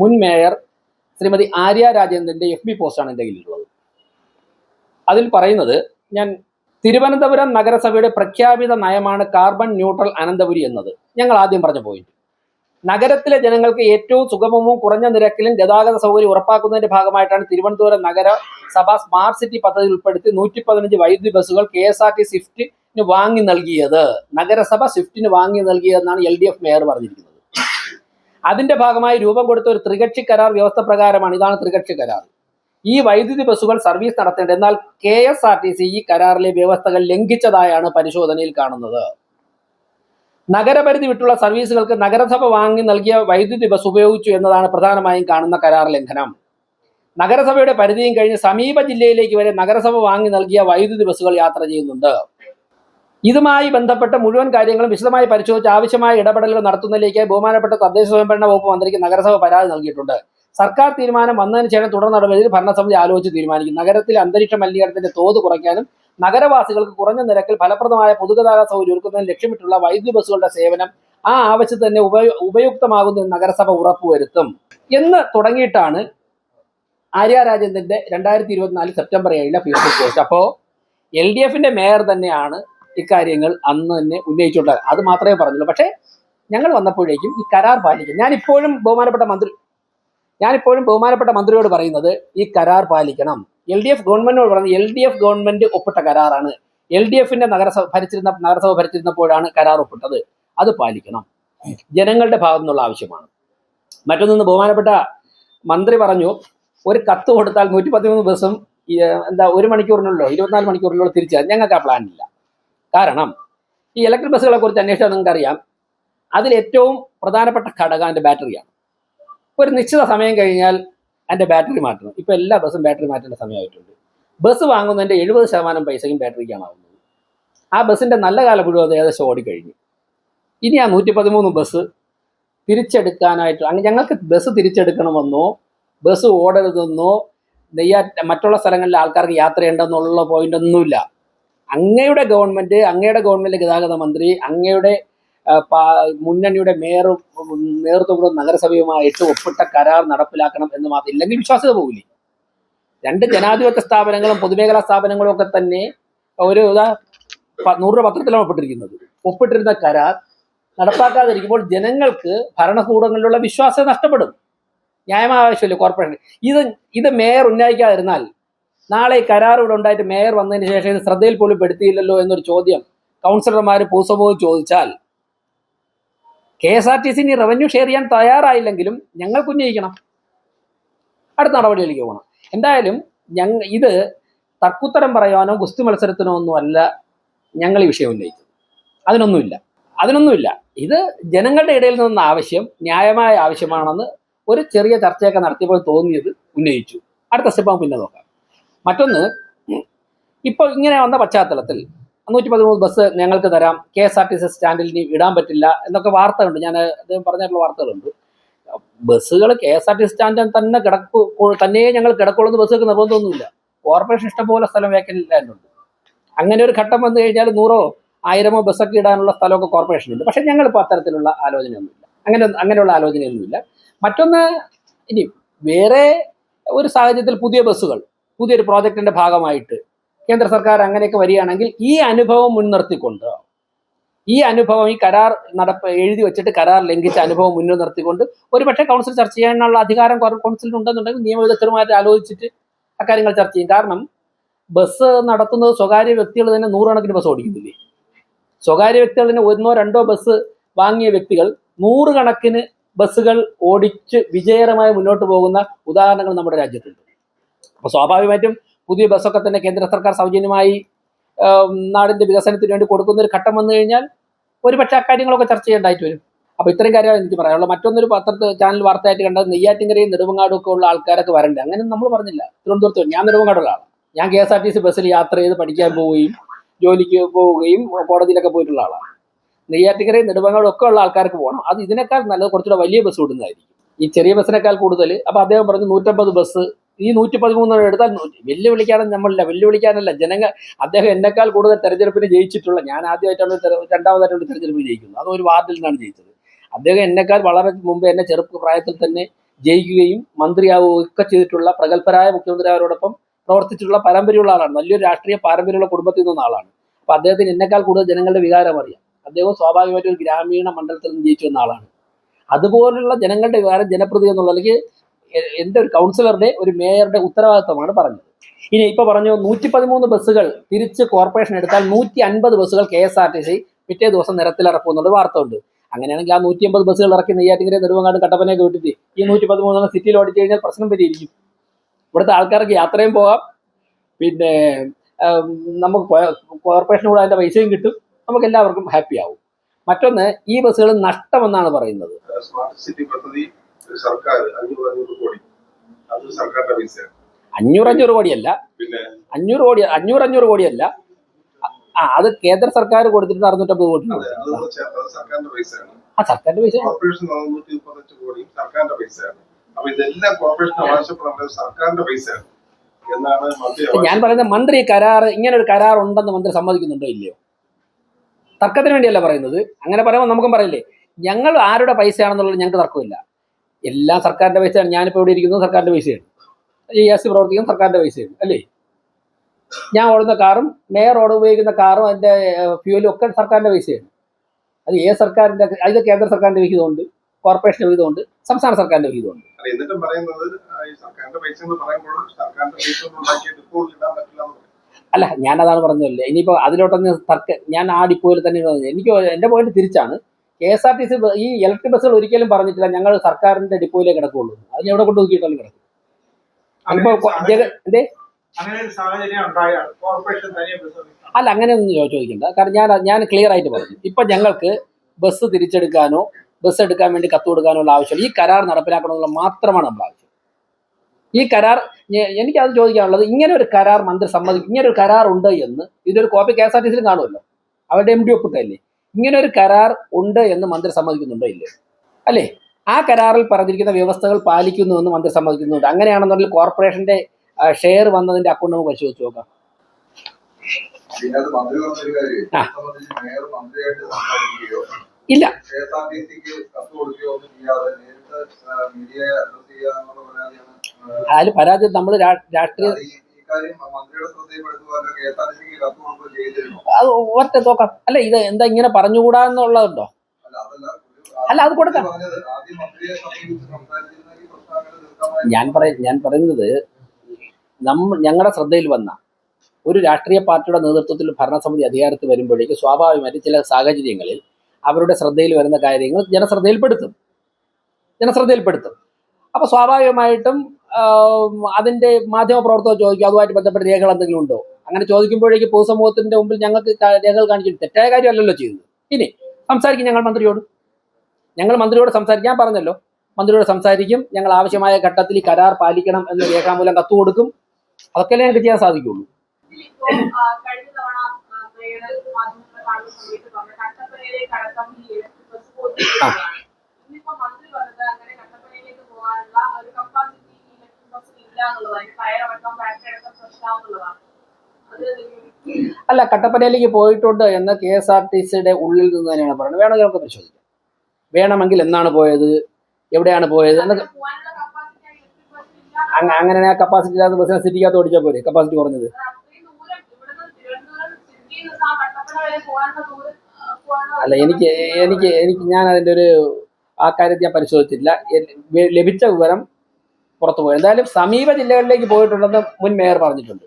മുൻ മേയർ ശ്രീമതി ആര്യ രാജേന്ദ്രന്റെ F B പോസ്റ്റാണ് എന്റെ കയ്യിലുള്ളത്. അതിൽ പറയുന്നത് ഞാൻ തിരുവനന്തപുരം നഗരസഭയുടെ പ്രഖ്യാപിത നയമാണ് കാർബൺ ന്യൂട്രൽ അനന്തപുരി എന്നത്. ഞങ്ങൾ ആദ്യം പറഞ്ഞ പോയിന്റ് നഗരത്തിലെ ജനങ്ങൾക്ക് ഏറ്റവും സുഗമവും കുറഞ്ഞ നിരക്കിലും ഗതാഗത സൗകര്യം ഉറപ്പാക്കുന്നതിന്റെ ഭാഗമായിട്ടാണ് തിരുവനന്തപുരം നഗരസഭ സ്മാർട്ട് സിറ്റി പദ്ധതി ഉൾപ്പെടുത്തി നൂറ്റി പതിനഞ്ച് വൈദ്യുതി ബസ്സുകൾ കെ എസ് ആർ ടി സ്വിഫ്റ്റിന് വാങ്ങി നൽകിയത്. നഗരസഭ സ്വിഫ്റ്റിന് വാങ്ങി നൽകിയതെന്നാണ് എൽ ഡി എഫ് മേയർ പറഞ്ഞിരിക്കുന്നത്. അതിന്റെ ഭാഗമായി രൂപം കൊടുത്ത ഒരു ത്രികക്ഷി കരാർ വ്യവസ്ഥ പ്രകാരമാണ് ഇതാണ് ത്രികക്ഷി കരാർ. ഈ വൈദ്യുതി ബസ്സുകൾ സർവീസ് നടത്തേണ്ടത് എന്നാൽ K S R T C ഈ കരാറിലെ വ്യവസ്ഥകൾ ലംഘിച്ചതായാണ് പരിശോധനയിൽ കാണുന്നത്. നഗരപരിധി വിട്ടുള്ള സർവീസുകൾക്ക് നഗരസഭ വാങ്ങി നൽകിയ വൈദ്യുതി ബസ് ഉപയോഗിച്ചു എന്നതാണ് പ്രധാനമായും കാണുന്ന കരാർ ലംഘനം. നഗരസഭയുടെ പരിധിയും കഴിഞ്ഞ് സമീപ ജില്ലയിലേക്ക് വരെ നഗരസഭ വാങ്ങി നൽകിയ വൈദ്യുതി ബസ്സുകൾ യാത്ര ചെയ്യുന്നുണ്ട്. ഇതുമായി ബന്ധപ്പെട്ട മുഴുവൻ കാര്യങ്ങളും വിശദമായി പരിശോധിച്ച് ആവശ്യമായ ഇടപെടലുകൾ നടത്തുന്നതിലേക്ക് ബഹുമാനപ്പെട്ട തദ്ദേശ സ്വയംഭരണ വകുപ്പ് മന്ത്രിക്ക് നഗരസഭ പരാതി നൽകിയിട്ടുണ്ട്. സർക്കാർ തീരുമാനം വന്നതിന് ശേഷം തുടർ നടപടിയിൽ ഭരണസമിതി ആലോചിച്ച് തീരുമാനിക്കും. നഗരത്തിലെ അന്തരീക്ഷ മലിനീകരണത്തിന്റെ തോത് കുറയ്ക്കാനും നഗരവാസികൾക്ക് കുറഞ്ഞ നിരക്കിൽ ഫലപ്രദമായ പൊതുഗതാഗത സൗകര്യം ഒരുക്കുന്നതിന് ലക്ഷ്യമിട്ടുള്ള വൈദ്യുതി ബസ്സുകളുടെ സേവനം ആ ആവശ്യത്തിന് തന്നെ ഉപയോ ഉപയുക്തമാകുന്ന നഗരസഭ ഉറപ്പുവരുത്തും. എന്ന് തുടങ്ങിയിട്ടാണ് ആര്യ രാജേന്ദ്രന്റെ രണ്ടായിരത്തി ഇരുപത്തിനാല് സെപ്റ്റംബർ ഏഴിലെ ഫേസ്ബുക്ക് പോസ്റ്റ്. അപ്പോൾ എൽ ഡി എഫിന്റെ മേയർ തന്നെയാണ് ഇക്കാര്യങ്ങൾ അന്ന് തന്നെ ഉന്നയിച്ചിട്ടുള്ളത് അത് മാത്രമേ പറഞ്ഞുള്ളൂ. പക്ഷേ ഞങ്ങൾ വന്നപ്പോഴേക്കും ഈ കരാർ പാലിക്കും ഞാനിപ്പോഴും ബഹുമാനപ്പെട്ട മന്ത്രി ഞാനിപ്പോഴും ബഹുമാനപ്പെട്ട മന്ത്രിയോട് പറയുന്നത് ഈ കരാർ പാലിക്കണം. എൽ ഡി എഫ് ഗവൺമെന്റിനോട് പറയുന്നത് എൽ ഡി എഫ് ഗവൺമെന്റ് ഒപ്പിട്ട കരാറാണ്. എൽ ഡി എഫിന്റെ നഗരസഭ ഭരിച്ചിരുന്ന നഗരസഭ ഭരിച്ചിരുന്നപ്പോഴാണ് കരാർ ഒപ്പിട്ടത്. അത് പാലിക്കണം. ജനങ്ങളുടെ ഭാഗത്തു നിന്നുള്ള ആവശ്യമാണ്. മറ്റൊന്ന് ബഹുമാനപ്പെട്ട മന്ത്രി പറഞ്ഞു ഒരു കത്ത് കൊടുത്താൽ നൂറ്റി പതിമൂന്ന് ദിവസം എന്താ ഒരു മണിക്കൂറിനുള്ളോ ഇരുപത്തിനാല് മണിക്കൂറിനുള്ളോ തിരിച്ചാൽ ഞങ്ങൾക്ക് ആ പ്ലാനില്ല കാരണം ഈ ഇലക്ട്രിക് ബസ്സുകളെ കുറിച്ച് അന്വേഷിച്ചാൽ നിങ്ങൾക്കറിയാം അതിൽ ഏറ്റവും പ്രധാനപ്പെട്ട ഘടകം അതിന്റെ ബാറ്ററിയാണ് ഒരു നിശ്ചിത സമയം കഴിഞ്ഞാൽ അതിന്റെ ബാറ്ററി മാറ്റണം. ഇപ്പോൾ എല്ലാ ബസ്സും ബാറ്ററി മാറ്റേണ്ട സമയമായിട്ടുണ്ട്. ബസ് വാങ്ങുന്നതിന്റെ എഴുപത് ശതമാനം പൈസയും ബാറ്ററിക്കാണ് ആവുന്നത് ആ ബസ്സിന്റെ നല്ല കാലം മുഴുവൻ അത് ഏകദേശം ഓടിക്കഴിഞ്ഞു. ഇനി ആ നൂറ്റി പതിമൂന്ന് ബസ് തിരിച്ചെടുക്കാനായിട്ട് അങ്ങനെ ഞങ്ങൾക്ക് ബസ് തിരിച്ചെടുക്കണമെന്നോ ബസ് ഓടരുതെന്നോ നെയ്യാ മറ്റുള്ള സ്ഥലങ്ങളിലെ ആൾക്കാർക്ക് യാത്ര ചെയ്യണ്ടെന്നുള്ള പോയിന്റ് ഒന്നുമില്ല. അങ്ങയുടെ ഗവൺമെന്റ് അങ്ങയുടെ ഗവൺമെന്റ് ഗതാഗത മന്ത്രി അങ്ങയുടെ മുന്നണിയുടെ മേയറും നേതൃത്വങ്ങളും നഗരസഭയുമായിട്ട് ഒപ്പിട്ട കരാർ നടപ്പിലാക്കണം എന്ന് മാത്രം ഇല്ലെങ്കിൽ വിശ്വാസ്യത പോകില്ലേ രണ്ട് ജനാധിപത്യ സ്ഥാപനങ്ങളും പൊതുമേഖലാ സ്ഥാപനങ്ങളും ഒക്കെ തന്നെ ഒരു നൂറ് രൂപ പത്രത്തിലാണ് ഒപ്പിട്ടിരിക്കുന്നത്. ഒപ്പിട്ടിരുന്ന കരാർ നടപ്പാക്കാതിരിക്കുമ്പോൾ ജനങ്ങൾക്ക് ഭരണകൂടങ്ങളിലുള്ള വിശ്വാസം നഷ്ടപ്പെടും. ന്യായമായ ആവശ്യമില്ല കോർപ്പറേഷൻ ഇത് ഇത് മേയർ ഉന്നയിക്കാതിരുന്നാൽ നാളെ ഈ കരാർ ഇവിടെ ഉണ്ടായിട്ട് മേയർ വന്നതിന് ശേഷം ഇത് ശ്രദ്ധയിൽ പോലും പെടുത്തിയില്ലല്ലോ എന്നൊരു ചോദ്യം കൗൺസിലർമാർ പൊതുസമൂഹം ചോദിച്ചാൽ. K S R T C ഇനി റവന്യൂ ഷെയർ ചെയ്യാൻ തയ്യാറായില്ലെങ്കിലും ഞങ്ങൾക്ക് ഉന്നയിക്കണം അടുത്ത നടപടിയിലേക്ക് പോകണം. എന്തായാലും ഞങ്ങൾ ഇത് തക്കുത്തരം പറയാനോ ഗുസ്തി മത്സരത്തിനോ ഒന്നും അല്ല ഞങ്ങൾ ഈ വിഷയം ഉന്നയിക്കും. അതിനൊന്നുമില്ല. അതിനൊന്നുമില്ല. ഇത് ജനങ്ങളുടെ ഇടയിൽ നിന്ന ആവശ്യം ന്യായമായ ആവശ്യമാണെന്ന് ഒരു ചെറിയ ചർച്ചയൊക്കെ നടത്തിയപ്പോൾ തോന്നിയത് ഉന്നയിച്ചു. അടുത്ത സ്റ്റെപ്പ് നമുക്ക് പിന്നെ നോക്കാം. മറ്റൊന്ന് ഇപ്പോൾ ഇങ്ങനെ വന്ന പശ്ചാത്തലത്തിൽ നൂറ്റി പതിമൂന്ന് ബസ് ഞങ്ങൾക്ക് തരാം K S R T C സ്റ്റാൻഡിൽ ഇനി ഇടാൻ പറ്റില്ല എന്നൊക്കെ വാർത്തകളുണ്ട്. ഞാൻ അദ്ദേഹം പറഞ്ഞിട്ടുള്ള വാർത്തകളുണ്ട്. ബസ്സുകൾ K S R T C സ്റ്റാൻഡിൽ തന്നെ കിടക്കു തന്നെ ഞങ്ങൾ കിടക്കുള്ളൂ ബസ്സുകൾക്ക് നിർബന്ധമൊന്നുമില്ല. കോർപ്പറേഷൻ ഇഷ്ടംപോലെ സ്ഥലം വേക്കന്റ് ലാൻഡുണ്ട് അങ്ങനെ ഒരു ഘട്ടം വന്നു കഴിഞ്ഞാൽ നൂറോ ആയിരമോ ബസ്സൊക്കെ ഇടാനുള്ള സ്ഥലമൊക്കെ കോർപ്പറേഷനുണ്ട് പക്ഷേ ഞങ്ങളിപ്പോൾ അത്തരത്തിലുള്ള ആലോചനയൊന്നുമില്ല. അങ്ങനെ അങ്ങനെയുള്ള ആലോചനയൊന്നുമില്ല. മറ്റൊന്ന് ഇനി വേറെ ഒരു സാഹചര്യത്തിൽ പുതിയ ബസ്സുകൾ പുതിയൊരു പ്രോജക്റ്റിന്റെ ഭാഗമായിട്ട് കേന്ദ്ര സർക്കാർ അങ്ങനെയൊക്കെ വരികയാണെങ്കിൽ ഈ അനുഭവം മുൻനിർത്തിക്കൊണ്ട് ഈ അനുഭവം ഈ കരാർ നടപ്പ് എഴുതി വെച്ചിട്ട് കരാർ ലംഘിച്ച അനുഭവം മുന്നിൽ നിർത്തിക്കൊണ്ട് ഒരുപക്ഷെ കൗൺസിൽ ചർച്ച ചെയ്യാനുള്ള അധികാരം കൗൺസിലിന് ഉണ്ടെന്നുണ്ടെങ്കിൽ നിയമവിദഗ്ധരുമായിട്ട് ആലോചിച്ചിട്ട് അക്കാര്യങ്ങൾ ചർച്ച ചെയ്യും. കാരണം ബസ് നടത്തുന്നത് സ്വകാര്യ വ്യക്തികൾ തന്നെ നൂറുകണക്കിന് ബസ് ഓടിക്കുന്നില്ലേ? സ്വകാര്യ വ്യക്തികൾ തന്നെ ഒന്നോ രണ്ടോ ബസ് വാങ്ങിയ വ്യക്തികൾ നൂറുകണക്കിന് ബസ്സുകൾ ഓടിച്ച് വിജയകരമായി മുന്നോട്ട് പോകുന്ന ഉദാഹരണങ്ങൾ നമ്മുടെ രാജ്യത്തുണ്ട്. അപ്പോൾ സ്വാഭാവികമായിട്ടും പുതിയ ബസ്സൊക്കെ തന്നെ കേന്ദ്ര സർക്കാർ സൗജന്യമായി നാടിന്റെ വികസനത്തിന് വേണ്ടി കൊടുക്കുന്ന ഒരു ഘട്ടം വന്നു കഴിഞ്ഞാൽ ഒരുപക്ഷെ അക്കാര്യങ്ങളൊക്കെ ചർച്ച ചെയ്യേണ്ടതായിട്ട് വരും. അപ്പോൾ ഇത്രയും കാര്യമാണ് എനിക്ക് പറയാനുള്ളത്. മറ്റൊന്നൊരു പത്രത്തിൽ ചാനൽ വാർത്തയായിട്ട് കണ്ടത് നെയ്യാറ്റിങ്കരയും നെടുമങ്ങാടും ഒക്കെ ഉള്ള ആൾക്കാരൊക്കെ വരണ്ടേ. അങ്ങനെ നമ്മൾ പറഞ്ഞില്ല. തിരുവനന്തപുരത്ത് ഞാൻ നെടുമങ്ങാടുള്ള ആളാണ് ഞാൻ K S R T C ബസ്സിൽ യാത്ര ചെയ്ത് പഠിക്കാൻ പോവുകയും ജോലിക്ക് പോവുകയും കോടതിയിലൊക്കെ പോയിട്ടുള്ള ആളാണ് നെയ്യാറ്റിക്കരയും നെടുമങ്ങാടും ഒക്കെ ഉള്ള ആൾക്കാർക്ക് പോകണം അത് ഇതിനേക്കാൾ നല്ലത് കുറച്ചുകൂടെ വലിയ ബസ് വിടുന്നതായിരിക്കും. ഈ ചെറിയ ബസ്സിനേക്കാൾ കൂടുതൽ അപ്പോൾ അദ്ദേഹം പറഞ്ഞു നൂറ്റമ്പത് ബസ് ഈ നൂറ്റി പതിമൂന്ന് എടുത്താൽ വെല്ലുവിളിക്കാനും നമ്മളില്ല. വെല്ലുവിളിക്കാനല്ല. ജനങ്ങൾ അദ്ദേഹം എന്നെക്കാൾ കൂടുതൽ തെരഞ്ഞെടുപ്പിന് ജയിച്ചിട്ടുള്ള ഞാൻ ആദ്യമായിട്ടാണ് രണ്ടാമതായിട്ടാണ് തെരഞ്ഞെടുപ്പിൽ ജയിക്കുന്നത്. അത് ഒരു വാർഡിൽ നിന്നാണ് ജയിച്ചത്. അദ്ദേഹം എന്നെക്കാൾ വളരെ മുമ്പ് എന്നെ ചെറുപ്പ പ്രായത്തിൽ തന്നെ ജയിക്കുകയും മന്ത്രിയാവുകയും ഒക്കെ ചെയ്തിട്ടുള്ള പ്രഗത്ഭരായ മുഖ്യമന്ത്രിമാരോടൊപ്പം പ്രവർത്തിച്ചിട്ടുള്ള പാരമ്പര്യമുള്ള ആളാണ്. നല്ലൊരു രാഷ്ട്രീയ പാരമ്പര്യമുള്ള കുടുംബത്തിൽ നിന്ന ആളാണ്. അപ്പൊ അദ്ദേഹത്തിന് എന്നെക്കാൾ കൂടുതൽ ജനങ്ങളുടെ വികാരം അറിയാം. അദ്ദേഹം സ്വാഭാവികമായിട്ടും ഒരു ഗ്രാമീണ മണ്ഡലത്തിൽ നിന്ന് ജയിച്ചു വന്ന ആളാണ്. അതുപോലുള്ള ജനങ്ങളുടെ വികാരം ജനപ്രതി എന്നുള്ള അല്ലെങ്കിൽ എന്റെ ഒരു കൗൺസിലറുടെ ഒരു മേയറുടെ ഉത്തരവാദിത്വമാണ് പറഞ്ഞത്. ഇനി ഇപ്പൊ പറഞ്ഞു നൂറ്റി പതിമൂന്ന് ബസ്സുകൾ തിരിച്ച് കോർപ്പറേഷൻ എടുത്താൽ നൂറ്റി അൻപത് ബസ്സുകൾ K S R T C പിറ്റേ ദിവസം നിരത്തിലിറക്കും എന്നുള്ള വാർത്ത ഉണ്ട് അങ്ങനെയാണെങ്കിൽ ആ നൂറ്റി അമ്പത് ബസ്സുകൾ ഇറക്കി നെയ്യാറ്റിങ്കര നെടുവങ്ങാട് കട്ടപ്പനയൊക്കെ വിട്ടിട്ട് ഈ നൂറ്റി പതിമൂന്നെണ്ണം സിറ്റിയിൽ ഓടിച്ചു കഴിഞ്ഞാൽ പ്രശ്നം പരിഹരിക്കും ഇവിടുത്തെ ആൾക്കാർക്ക് യാത്രയും പോകാം. പിന്നെ നമുക്ക് കോർപ്പറേഷൻ കൂടെ അതിന്റെ പൈസയും കിട്ടും. നമുക്ക് എല്ലാവർക്കും ഹാപ്പി ആവും. മറ്റൊന്ന് ഈ ബസ്സുകൾ നഷ്ടമെന്നാണ് പറയുന്നത്. സ്മാർട്ട് സിറ്റി പദ്ധതി സർക്കാർ അഞ്ഞൂറ് അഞ്ഞൂറ് കോടി. അത് സർക്കാരിന്റെ പൈസയാണ്. അഞ്ഞൂറ് അഞ്ഞൂറ് കോടിയല്ല. പിന്നെ? അഞ്ഞൂറ് കോടി അഞ്ഞൂറ് അഞ്ഞൂറ് കോടിയല്ല. ആ അത് കേന്ദ്ര സർക്കാർ കൊടുത്തിട്ട് അറുന്നൂറ്റമ്പത് കോടി. സർക്കാരിന്റെ പൈസയാണ്. ആ സർക്കാരിന്റെ പൈസ. കോർപ്പറേഷൻ നാനൂറ്റി മുപ്പത്തഞ്ച് കോടിയും സർക്കാരിന്റെ പൈസയാണ്. അപ്പൊ ഇതെല്ലാം കോർപ്പറേഷൻ ആവശ്യപ്പെടുന്നത് സർക്കാരിന്റെ പൈസയാണ്. ഞാൻ പറയുന്നത് മന്ത്രി കരാർ ഇങ്ങനെ ഒരു കരാർ ഉണ്ടെന്ന് മന്ത്രി സമ്മതിക്കുന്നുണ്ടോ ഇല്ലയോ? തർക്കത്തിന് വേണ്ടിയല്ല പറയുന്നത്. അങ്ങനെ പറയുമ്പോൾ നമുക്കും പറയില്ലേ ഞങ്ങൾ ആരുടെ പൈസയാണെന്നുള്ളത് ഞങ്ങൾക്ക് തർക്കമില്ല. എല്ലാം സർക്കാരിന്റെ പൈസയാണ്. ഞാനിപ്പോൾ ഇവിടെ ഇരിക്കുന്നത് സർക്കാരിന്റെ പൈസയാണ്. ഈ എസ് പ്രവർത്തിക്കുന്നത് സർക്കാരിന്റെ പൈസയാണ് അല്ലേ? ഞാൻ ഓടുന്ന കാറും മേയർ ഓട് ഉപയോഗിക്കുന്ന കാറും അതിന്റെ ഫ്യൂലും ഒക്കെ സർക്കാരിന്റെ പൈസയാണ്. അത് ഏത് സർക്കാരിന്റെ അത് കേന്ദ്ര സർക്കാരിന്റെ വിഹിതമുണ്ട് കോർപ്പറേഷന്റെ വിഹിതമുണ്ട് സംസ്ഥാന സർക്കാരിന്റെ വിഹിതമുണ്ട് എന്നിട്ടും പറയുന്നത് പൈസ എന്ന് പറയുമ്പോൾ പൈസ ഇടാൻ പറ്റില്ല. അല്ല ഞാനതാണ് പറഞ്ഞതല്ലേ. ഇനിയിപ്പോൾ അതിലോട്ടൊന്ന് തർക്ക ഞാൻ ആ ഡിപ്പോയിൽ തന്നെ എനിക്ക് എന്റെ പോയിന്റ് തിരിച്ചാണ്. K S R T C ഈ ഇലക്ട്രിക് ബസ്സുകൾ ഒരിക്കലും പറഞ്ഞിട്ടില്ല. ഞങ്ങൾ സർക്കാരിന്റെ ഡിപ്പോയിലേ കിടക്കുള്ളൂ. അതിന് എവിടെ കൊണ്ട് നോക്കിയിട്ടാലും കിടക്കും അല്ല എന്തേ? അല്ല അങ്ങനെയൊന്നും ചോദിക്കണ്ട. കാരണം ഞാൻ ഞാൻ ക്ലിയർ ആയിട്ട് പറഞ്ഞു. ഇപ്പൊ ഞങ്ങൾക്ക് ബസ് തിരിച്ചെടുക്കാനോ ബസ് എടുക്കാൻ വേണ്ടി കത്ത് കൊടുക്കാനോ ഉള്ള ആവശ്യം ഈ കരാർ നടപ്പിലാക്കണമെന്നുള്ള മാത്രമാണ് നമ്മുടെ ആവശ്യം. ഈ കരാർ എനിക്ക് എനിക്കത് ചോദിക്കാനുള്ളത് ഇങ്ങനെ ഒരു കരാർ മന്ത്രി സമ്മതി ഇങ്ങനെ ഒരു കരാർ ഉണ്ട് എന്ന് ഇതിന്റെ ഒരു copy K S R T സിയിലും കാണുമല്ലോ. അവരുടെ എം ഡി ഒപ്പിട്ടല്ലേ ഇങ്ങനെ ഒരു കരാർ ഉണ്ട് എന്ന് മന്ത്രി സമ്മതിക്കുന്നുണ്ടോ? ഇല്ലേ. അല്ലേ? ആ കരാറിൽ പറഞ്ഞിരിക്കുന്ന വ്യവസ്ഥകൾ പാലിക്കുന്നു എന്ന് മന്ത്രി സമ്മതിക്കുന്നുണ്ട്. അങ്ങനെയാണെന്നുണ്ടെങ്കിൽ കോർപ്പറേഷന്റെ ഷെയർ വന്നതിന്റെ അക്കൗണ്ട് നമുക്ക് പരിശോധിച്ച് നോക്കാം. ഇല്ല. അതിൽ പരാതി നമ്മൾ രാഷ്ട്രീയ അത് ഒറ്റ നോക്കാം. അല്ല ഇത് എന്താ ഇങ്ങനെ പറഞ്ഞുകൂടാ എന്നുള്ളതുണ്ടോ അല്ല അത് കൊടുക്കാം. ഞാൻ പറയ ഞാൻ പറയുന്നത് നമ്മ ഞങ്ങളുടെ ശ്രദ്ധയിൽ വന്ന ഒരു രാഷ്ട്രീയ പാർട്ടിയുടെ നേതൃത്വത്തിൽ ഭരണസമിതി അധികാരത്തിൽ വരുമ്പോഴേക്ക് സ്വാഭാവികമായിട്ട് ചില സാഹചര്യങ്ങളിൽ അവരുടെ ശ്രദ്ധയിൽ വരുന്ന കാര്യങ്ങൾ ജനശ്രദ്ധയിൽപ്പെടുത്തും. ജനശ്രദ്ധയിൽപ്പെടുത്തും. അപ്പോൾ സ്വാഭാവികമായിട്ടും അതിന്റെ മാധ്യമ പ്രവർത്തകർ ചോദിക്കും അതുമായിട്ട് ബന്ധപ്പെട്ട രേഖകൾ എന്തെങ്കിലും ഉണ്ടോ? അങ്ങനെ ചോദിക്കുമ്പോഴേക്ക് പൊതുസമൂഹത്തിന്റെ മുമ്പിൽ ഞങ്ങൾക്ക് രേഖകൾ കാണിച്ചിട്ട് തെറ്റായ കാര്യമല്ലല്ലോ ചെയ്യുന്നത്. ഇനി സംസാരിക്കും ഞങ്ങൾ മന്ത്രിയോട്. ഞങ്ങൾ മന്ത്രിയോട് സംസാരിക്കാൻ പറഞ്ഞല്ലോ മന്ത്രിയോട് സംസാരിക്കും. ഞങ്ങൾ ആവശ്യമായ ഘട്ടത്തിൽ ഈ കരാർ പാലിക്കണം എന്ന് രേഖാമൂലം കത്ത് കൊടുക്കും. അതൊക്കെയല്ലേ ഞങ്ങൾക്ക് ചെയ്യാൻ സാധിക്കുള്ളൂ. ആ, അല്ല കട്ടപ്പനയിലേക്ക് പോയിട്ടുണ്ട് എന്ന് കെ എസ് ആർ ടി സിയുടെ ഉള്ളിൽ നിന്ന് തന്നെയാണ് പറയുന്നത്. വേണമെങ്കിൽ നമുക്ക് പരിശോധിക്കാം. വേണമെങ്കിൽ എന്നാണ് പോയത്? എവിടെയാണ് പോയത്? എന്നൊക്കെ. അങ്ങനെ ആ കപ്പാസിറ്റി ഇല്ലാത്ത ബസ്സിനെ സിറ്റിക്കകത്ത് ഓടിച്ചാൽ പോരെ? കപ്പാസിറ്റി കുറഞ്ഞത്. അല്ല എനിക്ക് എനിക്ക് എനിക്ക് ഞാൻ അതിന്റെ ഒരു ആ കാര്യത്തിൽ ഞാൻ പരിശോധിച്ചില്ല ലഭിച്ച വിവരം പുറത്തു പോയി. എന്തായാലും സമീപ ജില്ലകളിലേക്ക് പോയിട്ടുണ്ടെന്ന് മുൻ മേയർ പറഞ്ഞിട്ടുണ്ട്.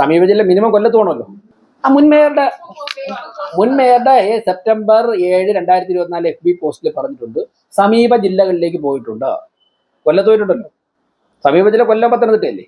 സമീപ ജില്ല മിനിമം കൊല്ലത്ത് പോകണമല്ലോ ആ മുൻ മേയറുടെ മുൻ മേയറുടെ സെപ്റ്റംബർ ഏഴ് രണ്ടായിരത്തി ഇരുപത്തിനാല് എഫ് ബി പോസ്റ്റിൽ പറഞ്ഞിട്ടുണ്ട് സമീപ ജില്ലകളിലേക്ക് പോയിട്ടുണ്ട്. കൊല്ലത്ത് പോയിട്ടുണ്ടല്ലോ. സമീപ ജില്ല കൊല്ലം പത്തനംതിട്ടയല്ലേ?